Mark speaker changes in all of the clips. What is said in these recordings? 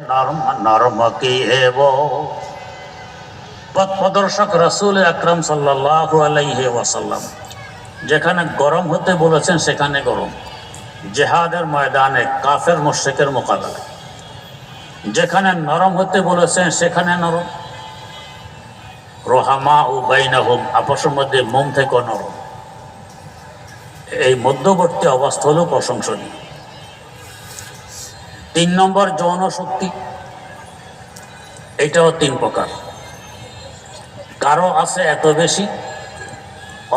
Speaker 1: নরম নরম হেব পথ রসুল আকরম সাল্লাল্লাহু আলাইহি ওয়াসাল্লাম যেখানে গরম হতে বলেছেন, সেখানে গরম। জেহাদের ময়দানে কাফের মোশেকের মোকাবেলা। যেখানে নরম হতে বলেছেন, সেখানে নরম। রোহামা ও বাইনাহুম, আপসের মধ্যে মোম থেকে নরম। এই মধ্যবর্তী অবস্থা হলো প্রশংসনীয়। তিন নম্বর যৌন শক্তি। এটাও তিন প্রকার। কারও আছে এত বেশি,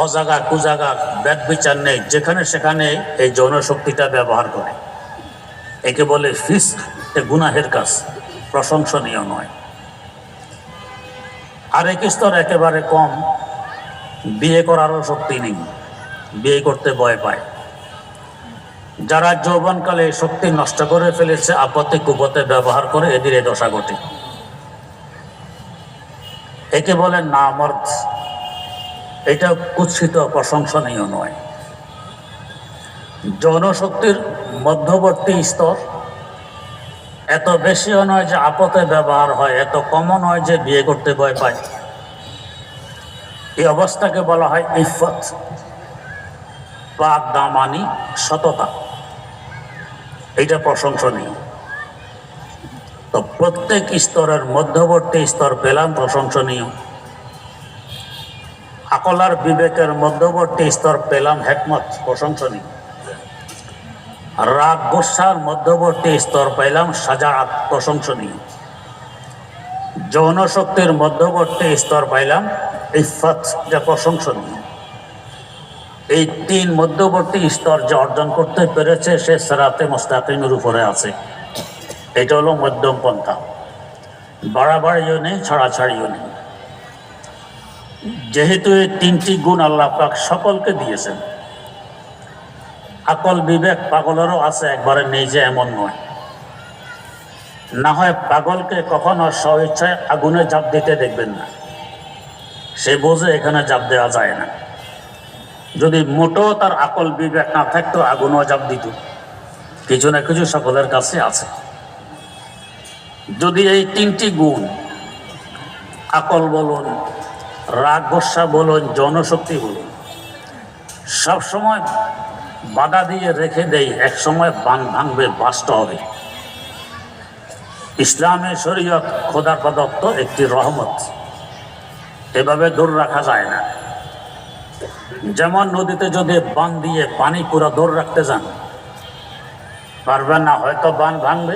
Speaker 1: অজাগা, কুজাগা ব্যাগ বিচার নেই, যেখানে সেখানে এই যৌন শক্তিটা ব্যবহার করে। একে বলে ফিস গুনাহের কাজ, প্রশংসনীয় নয়। আরেক স্তর একেবারে কম, বিয়ে করারও শক্তি নেই, বিয়ে করতে ভয় পায়। যারা যৌবনকালে শক্তি নষ্ট করে ফেলেছে, আপত্তি কুপতে ব্যবহার করে এদের এ দশা ঘটে। একে বলে নামর্দ এটা কুৎসিত, প্রশংসনীয় নয়। যৌনশক্তির মধ্যবর্তী স্তর এত বেশিও নয় যে আপতে ব্যবহার হয়, এত কমও নয় যে বিয়ে করতে ভয় পায়। এই অবস্থাকে বলা হয় ইফত পাক দামানি, সততা। এটা প্রশংসনীয়। তো প্রত্যেক স্তরের মধ্যবর্তী স্তর পেলাম প্রশংসনীয়। আকলার বিবেকের মধ্যবর্তী স্তর পেলাম হেকমত, প্রশংসনীয়। রাগ গোসার মধ্যবর্তী স্তর পেলাম সাজাত, প্রশংসনীয়। যৌন শক্তির মধ্যবর্তী স্তর পাইলাম ইফত যা প্রশংসনীয়। এই তিন মধ্যবর্তী স্তর যে অর্জন করতে পেরেছে, সে সেরাতে মোস্তাকিমের উপরে আছে। এটা হলো মধ্যম পন্থা। বাড়াবাড়িও নেই, ছাড়াছাড়িও নেই। যেহেতু এই তিনটি গুণ আল্লাহ পাক সকলকে দিয়েছেন, আকল বিবেক পাগলেরও আছে, একবারে নেই যে এমন নয়। না হয় পাগলকে কখনো স্বইচ্ছায় আগুনে জাপ দিতে দেখবেন না। সে বোঝে এখানে জাপ দেওয়া যায় না। যদি মোটো তার আকল বিবেক না থাকতো, আগুন অজাব দিত। কিছু না কিছু সকলের কাছে আছে। যদি এই তিনটি গুণ, আকল বলুন, রাগ গোসা বলুন, জনশক্তি বলুন সবসময় বাধা দিয়ে রেখে দেয় এক সময় বান ভাঙবে বাস্ত হবে। ইসলামের শরীয়ত খোদার প্রদত্ত একটি রহমত। এভাবে দূর রাখা যায় না। যেমন নদীতে যদি বান দিয়ে পানি পুরো দৌড় রাখতে যান পারবেন না হয়তো বান ভাঙবে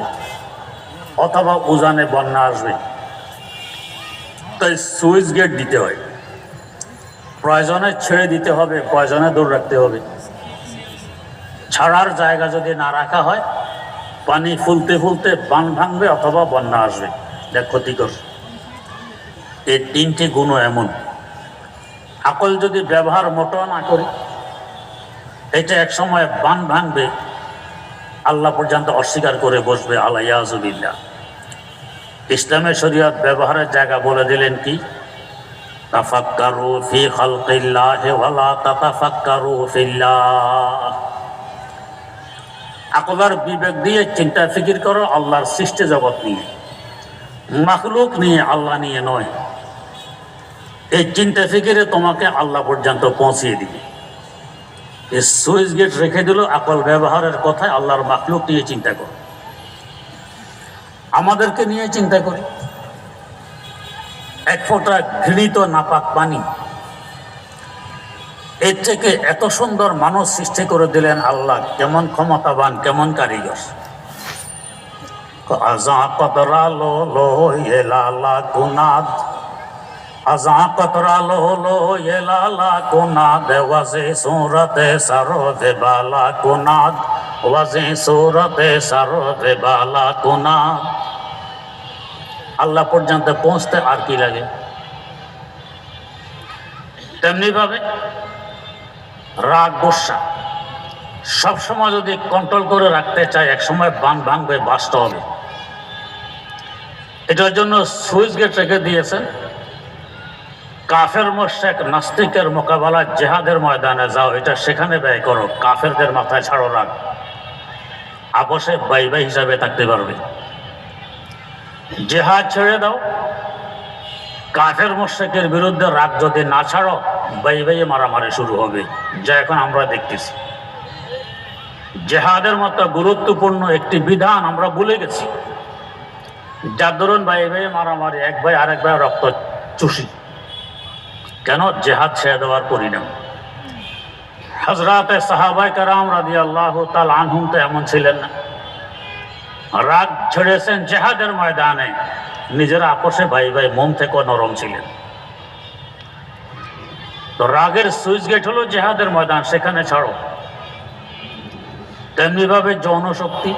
Speaker 1: অথবা উজানে বন্যা আসবে। তাই সুইচ গেট দিতে হয়। প্রয়োজনে ছেড়ে দিতে হবে, প্রয়োজনে দৌড় রাখতে হবে। ছাড়ার জায়গা যদি না রাখা হয়, পানি ফুলতে ফুলতে বান ভাঙবে অথবা বন্যা আসবে। যা ক্ষতিকর। এই তিনটি গুণও এমন। আকল যদি ব্যবহার মোটো না করি, এটা এক সময় বান ভাঙবে, আল্লাহ পর্যন্ত অস্বীকার করে বসবে আল্লাহ ইয়াজুবিল্লা ইসলামের শরীয়ত ব্যবহারের জায়গা বলে দিলেন কি? আকলার বিবেক দিয়ে চিন্তা ফিকির করো, আল্লাহর সৃষ্টি জগৎ নিয়ে। মাখলুক নিয়ে আল্লাহ নিয়ে নয়। এই চিন্তা ফিকিরে তোমাকে আল্লাহ পর্যন্ত পৌঁছিয়ে দিবে। এই সুইচ গেট রেখে দিল, আকল ব্যবহারের কথায় আল্লাহর মাকলুক নিয়ে চিন্তা করো। আমাদেরকে নিয়ে চিন্তা করি। এক ফোঁটা ঘৃণিত, নাপাক পানি। এর থেকে এত সুন্দর মানুষ সৃষ্টি করে দিলেন আল্লাহ, কেমন ক্ষমতাবান, কেমন কারিগর। আজা কতরা লো লো এ লালা কতরা লো লো এ লালা কুনাদ ওয়াজে সুরতে সারতে বালা কুনাদ ওয়াজে সুরতে সারতে বালা কুনাদ আল্লাহ পর্যন্ত পৌঁছতে আর কি লাগে? তেমনি ভাবে রাগ গোসা সবসময় যদি কন্ট্রোল করে রাখতে চায়, এক সময় বান ভাঙবে বাস্ত হবে। এটার জন্য সুইচ গেট রেখে দিয়েছেন কাফের মোশেক নাস্তিকের মোকাবেলা জেহাদের ময়দানে যাও, এটা সেখানে ব্যয় করো। কাফেরদের মাথায় ছাড়ো রাখ আপসে বাই বাই হিসাবে থাকতে পারবে। জেহাদ ছেড়ে দাও। কাফের মোশেকের বিরুদ্ধে রাগ যদি না ছাড়ো, বাই বাইয়ে মারামারি শুরু হবে। যা এখন আমরা দেখতেছি। জেহাদের মতো গুরুত্বপূর্ণ একটি বিধান আমরা ভুলে গেছি। যার ধরুন ভাই ভাই মারামারি, এক ভাই আরেক ভাই রক্ত চুষি। কেন জেহাদ ছেড়ে দেওয়ার পরিণাম? হজরতে সাহাবাই কারাম রাজি আল্লাহ তাল আনহুম তো এমন ছিলেন না। রাগ ছেড়েছেন জেহাদের ময়দানে। নিজেরা আপোষে ভাই ভাই মন থেকে নরম ছিলেন। তো রাগের সুইচ গেট হলো জেহাদের ময়দান, সেখানে ছাড়ো। তেমনিভাবে যৌন শক্তি।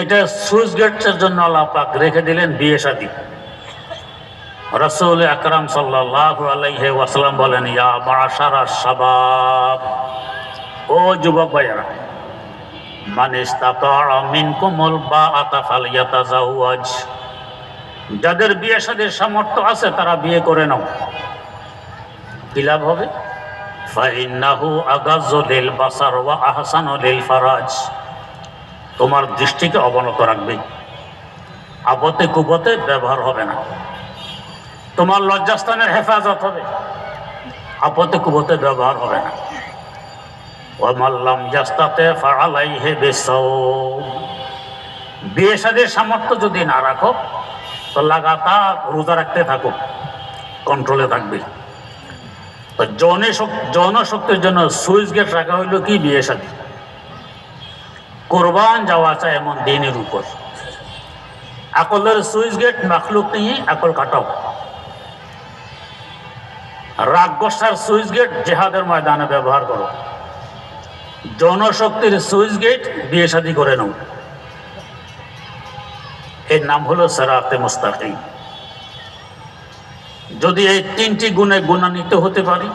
Speaker 1: এটা সুইচ গেটের জন্য আল্লাহ পাক রেখে দিলেন বিয়ে শাদী রসুল আকরাম সাল্লাহ আলাইহে ওয়াসালাম বলেন, ইয়া মাশারা শাবাব। ও যুবক ভাইয়েরা, মান মিনকুমুল বাআতা ফালইয়াতাজাওয়াজ যাদের বিয়ে শাদীর সামর্থ্য আছে, তারা বিয়ে করে নাও। কি লাভ হবে? ফারাজ। তোমার দৃষ্টিকে অবনত রাখবে। আপতে কুপতে ব্যবহার হবে না। তোমার লজ্জাস্থানের হেফাজত হবে। আপতে কুপতে ব্যবহার হবে না। ওমাল্লাম জাস্তাতে ফাড়ালাই হে সাদের সামর্থ্য যদি না রাখো, তো লাগাতার রোজা রাখতে থাকো কন্ট্রোলে থাকবে। শক- জন্য সুইচ গেট রাখা হইল কি বিয়ে সাদী কোরবান যাওয়া চায় এমন দিনের উপর। আকলের সুইচ গেট মাখলুক নিয়ে আকল কাটাও। রাগ গোসার সুইচ গেট জেহাদের ময়দানে ব্যবহার করো। জনশক্তির সুইচ গেট বিয়ে শাদী করে নাও। এর নাম হলো সেরাতে মুস্তাকিম। যদি এই তিনটি গুণে গুণান্বিত হতে পারি,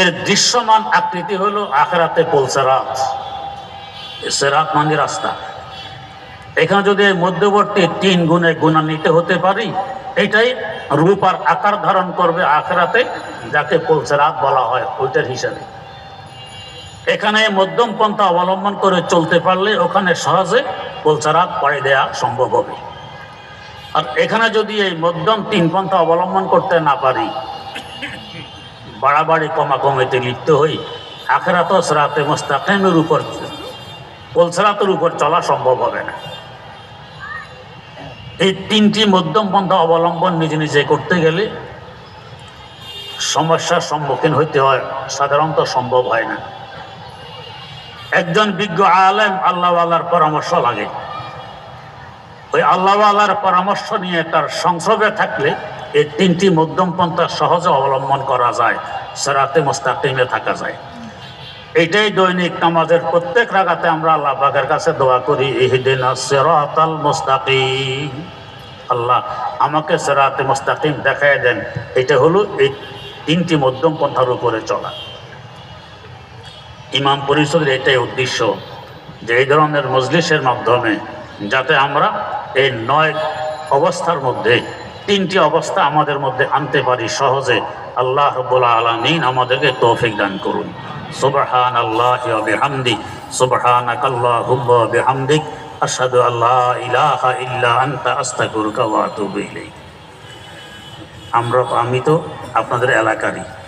Speaker 1: এর দৃশ্যমান আকৃতি হলো আখরাতে পোলসেরাত সেরাত মানে রাস্তা। এখানে যদি মধ্যবর্তী তিন গুণে গুণান্বিত হতে পারি, এটাই রূপ আর আকার ধারণ করবে আখরাতে, যাকে পোলসেরাত বলা হয় ওইটার হিসাবে। এখানে মধ্যম পন্থা অবলম্বন করে চলতে পারলে ওখানে সহজে কলসারাত পাড়ি দেয়া সম্ভব হবে। আর এখানে যদি এই মধ্যম তিন পন্থা অবলম্বন করতে না পারি, বাড়াবাড়ি কমাকমিতে লিপ্ত হই আখেরাত সরাতে মোস্তাকিমের উপর পোলসেরাতের উপর চলা সম্ভব হবে না। এই তিনটি মধ্যম পন্থা অবলম্বন নিজে নিজে করতে গেলে সমস্যার সম্মুখীন হইতে হয়, সাধারণত সম্ভব হয় না। একজন বিজ্ঞ আলেম আল্লাহ আল্লাহর পরামর্শ লাগে। ওই আল্লাহ আল্লাহর পরামর্শ নিয়ে তার সংসবে থাকলে এই তিনটি মধ্যম পন্থা সহজে অবলম্বন করা যায়, সেরাতে মোস্তাকিমে থাকা যায়। এটাই দৈনিক নামাজের প্রত্যেক রাগাতে আমরা আল্লাহ পাকের কাছে দোয়া করি, ইহদিন সেরাতাল আল্লাহ, আমাকে সেরাতে মুস্তাকিম দেখায় দেন। এটা হলো এই তিনটি মধ্যম পন্থার উপরে চলা। ইমাম পরিষদের এটাই উদ্দেশ্য যে এই ধরনের মজলিসের মাধ্যমে যাতে আমরা এই নয় অবস্থার মধ্যে, তিনটি অবস্থা আমাদের মধ্যে আনতে পারি সহজে, আল্লাহ রব্বুল আলমিন আমাদেরকে তৌফিক দান করুন। সুবহান আল্লাহ বিহামদি সুবহান আল্লাহুম্মা বিহামদিক আশহাদু আল্লাহ ইলাহা ইল্লা আনতা, আস্তাগফিরুকা ওয়া আতুবু ইলাইক। আমরা আমি তো আপনাদের এলাকারই।